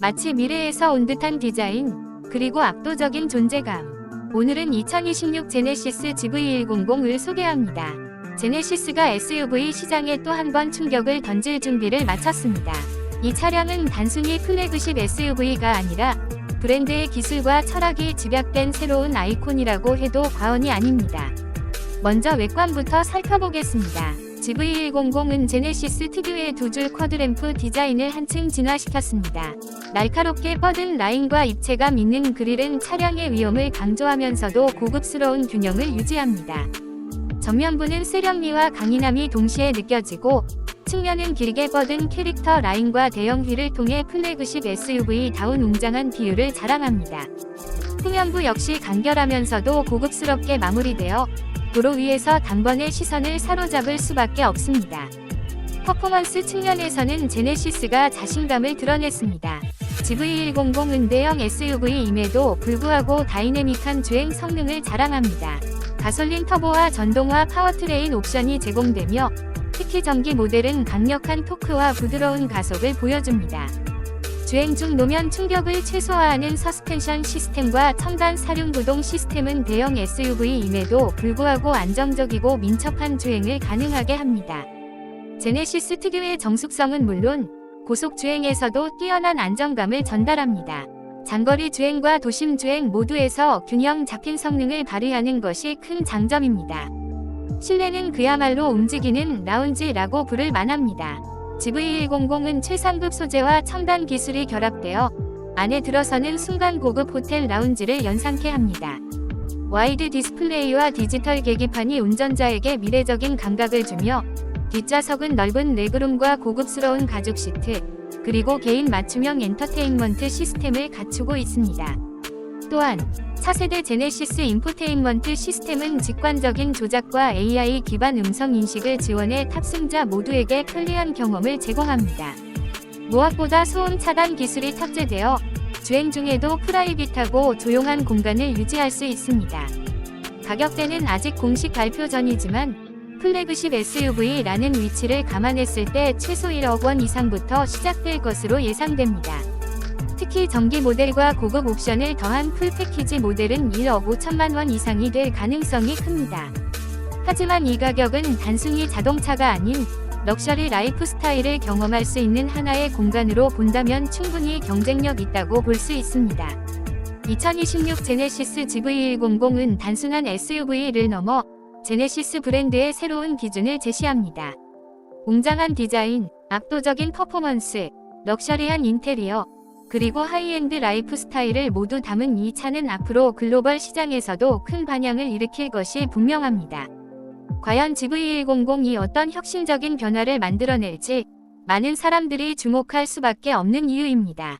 마치 미래에서 온 듯한 디자인, 그리고 압도적인 존재감. 오늘은 2026 제네시스 GV100을 소개합니다. 제네시스가 SUV 시장에 또 한 번 충격을 던질 준비를 마쳤습니다. 이 차량은 단순히 플래그십 SUV가 아니라 브랜드의 기술과 철학이 집약된 새로운 아이콘이라고 해도 과언이 아닙니다. 먼저 외관부터 살펴보겠습니다. GV100은 제네시스 특유의 두 줄 쿼드램프 디자인을 한층 진화시켰습니다. 날카롭게 뻗은 라인과 입체감 있는 그릴은 차량의 위험을 강조하면서도 고급스러운 균형을 유지합니다. 전면부는 세련미와 강인함이 동시에 느껴지고 측면은 길게 뻗은 캐릭터 라인과 대형 휠을 통해 플래그십 SUV다운 웅장한 비율을 자랑합니다. 후면부 역시 간결하면서도 고급스럽게 마무리되어 도로 위에서 단번에 시선을 사로잡을 수밖에 없습니다. 퍼포먼스 측면에서는 제네시스가 자신감을 드러냈습니다. GV100은 대형 SUV임에도 불구하고 다이내믹한 주행 성능을 자랑합니다. 가솔린 터보와 전동화 파워트레인 옵션이 제공되며 특히 전기 모델은 강력한 토크와 부드러운 가속을 보여줍니다. 주행 중 노면 충격을 최소화하는 서스펜션 시스템과 첨단 사륜 구동 시스템은 대형 SUV임에도 불구하고 안정적이고 민첩한 주행을 가능하게 합니다. 제네시스 특유의 정숙성은 물론 고속 주행에서도 뛰어난 안정감을 전달합니다. 장거리 주행과 도심 주행 모두에서 균형 잡힌 성능을 발휘하는 것이 큰 장점입니다. 실내는 그야말로 움직이는 라운지라고 부를 만합니다. GV100은 최상급 소재와 첨단 기술이 결합되어 안에 들어서는 순간 고급 호텔 라운지를 연상케 합니다. 와이드 디스플레이와 디지털 계기판이 운전자에게 미래적인 감각을 주며 뒷좌석은 넓은 레그룸과 고급스러운 가죽 시트, 그리고 개인 맞춤형 엔터테인먼트 시스템을 갖추고 있습니다. 또한 차세대 제네시스 인포테인먼트 시스템은 직관적인 조작과 AI 기반 음성 인식을 지원해 탑승자 모두에게 편리한 경험을 제공합니다. 무엇보다 소음 차단 기술이 탑재되어 주행 중에도 프라이빗하고 조용한 공간을 유지할 수 있습니다. 가격대는 아직 공식 발표 전이지만 플래그십 SUV라는 위치를 감안했을 때 최소 1억 원 이상부터 시작될 것으로 예상됩니다. 특히 전기 모델과 고급 옵션을 더한 풀 패키지 모델은 1억 5천만 원 이상이 될 가능성이 큽니다. 하지만 이 가격은 단순히 자동차가 아닌 럭셔리 라이프 스타일을 경험할 수 있는 하나의 공간으로 본다면 충분히 경쟁력 있다고 볼 수 있습니다. 2026 제네시스 GV100은 단순한 SUV를 넘어 제네시스 브랜드의 새로운 기준을 제시합니다. 웅장한 디자인, 압도적인 퍼포먼스, 럭셔리한 인테리어, 그리고 하이엔드 라이프 스타일을 모두 담은 이 차는 앞으로 글로벌 시장에서도 큰 반향을 일으킬 것이 분명합니다. 과연 GV100이 어떤 혁신적인 변화를 만들어낼지 많은 사람들이 주목할 수밖에 없는 이유입니다.